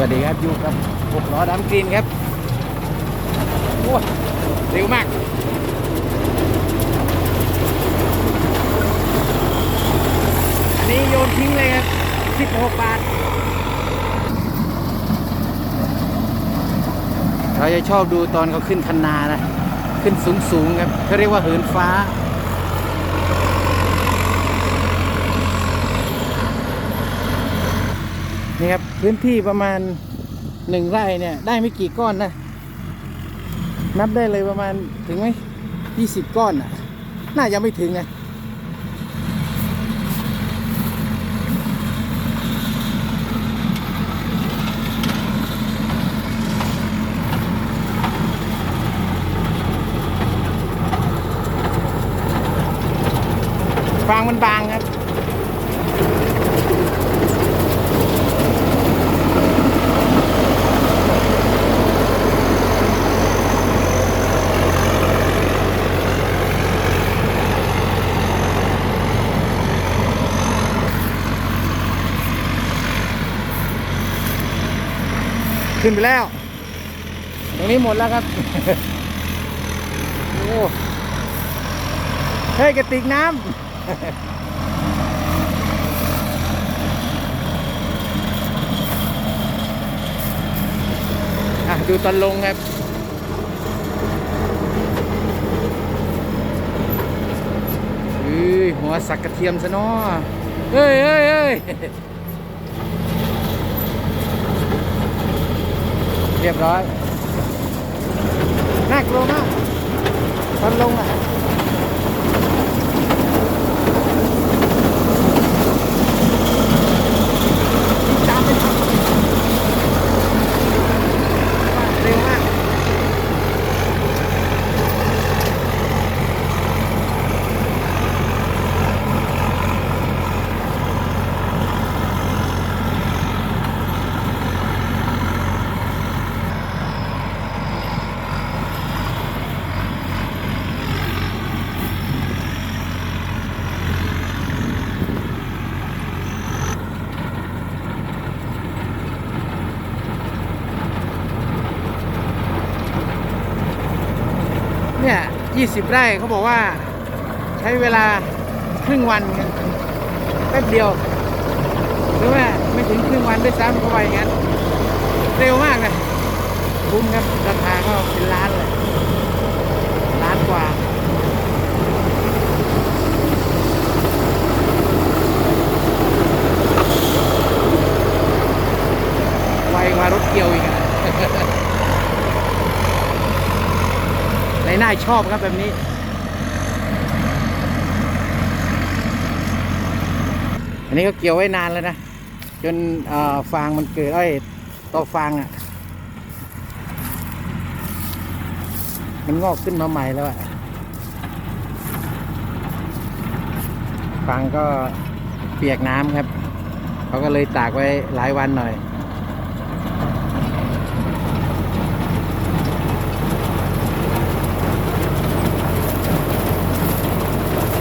วัสดีครับอยู่กับหกล้อดำกรีนครับโอ้เร็วมากอันนี้โยนทิ้งเลยครับ 16 บาทเราจะชอบดูตอนเขาขึ้นคันนานะ ขึ้นสูงสูงๆครับเขาเรียกว่าเหินฟ้า นี่ครับพื้นที่ประมาณหนึ่งไร่เนี่ย ได้ไม่กี่ก้อนนะ นับได้เลยประมาณถึงไหมยี่สิบก้อนอะ น่าจะไม่ถึงไงฟางมันบางครับ ขึ้นไปแล้ว ตรงนี้หมดแล้วครับ โอ้เฮ้ยกระติกน้ำอะดูตอนลงครับเฮ้ยหัวสักกระเทียมซะเนาะเฮ้ยเฮ้ยเฮ้ย เรียบร้อย น่ากลัวมากตอนลงอะ ตามไปทันเร็วมาก เนี่ย20ไร่เขาบอกว่าใช้เวลาครึ่งวันแป๊บเดียว หรือว่าไม่ถึงครึ่งวันด้วยซ้ำเขาว่าอย่างนั้น เร็วมากเลยคุ้มครับ ราคาก็เป็นล้านเลยล้านกว่าไวกว่ารถเกี่ยวอีกอะ ในหน้าชอบครับแบบนี้อันนี้ก็เกี่ยวไว้นานแล้วนะ จนฟางมันเกิดเอ้ต่อฟางอะ มันงอกขึ้นมาใหม่แล้วอะฟางก็เปียกน้ำครับ เขาก็เลยตากไว้หลายวันหน่อย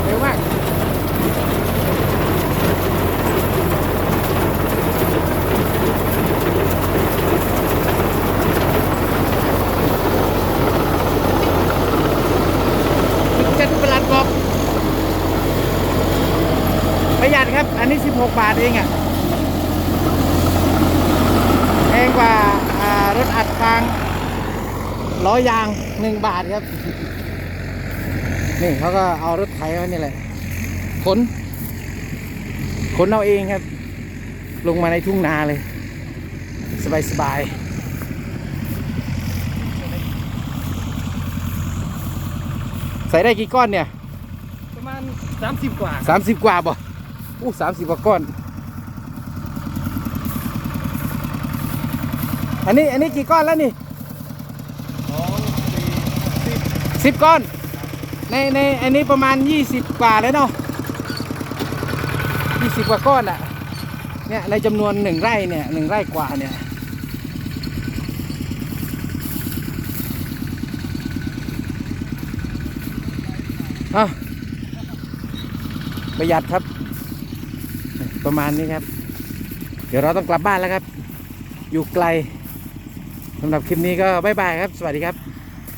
เร็วมาก เจ็ดประหลัดบอกประหยัด ครับอันนี้16บาทเองอะ่ะแพงกว่าอ่ารถอัดฟางล้อยาง1บาทครับ นี่เขาก็เอารถไถมานี่แหละขนขนเอาเองครับ ลงมาในทุ่งนาเลย สบายสบายใส่ได้กี่ก้อนเนี่ย ประมาณ 30 กว่าสามสิบกว่าบ่ อู้สามสิบกว่าก้อน อันนี้อันนี้กี่ก้อนแล้วนี่สองสี่สิบสิบก้อน ในในอันนี้ประมาณยี่สิบกว่าแล้วเนาะยี่สิบกว่าก้อนอะเนี่ยในจำนวนหนึ่งไร่เนี่ยหนึ่งไร่กว่าเนี่ยอะประหยัดครับ ประมาณนี้ครับ เดี๋ยวเราต้องกลับบ้านแล้วครับ อยู่ไกลสำหรับคลิปนี้ก็บ๊ายบายครับ สวัสดีครับ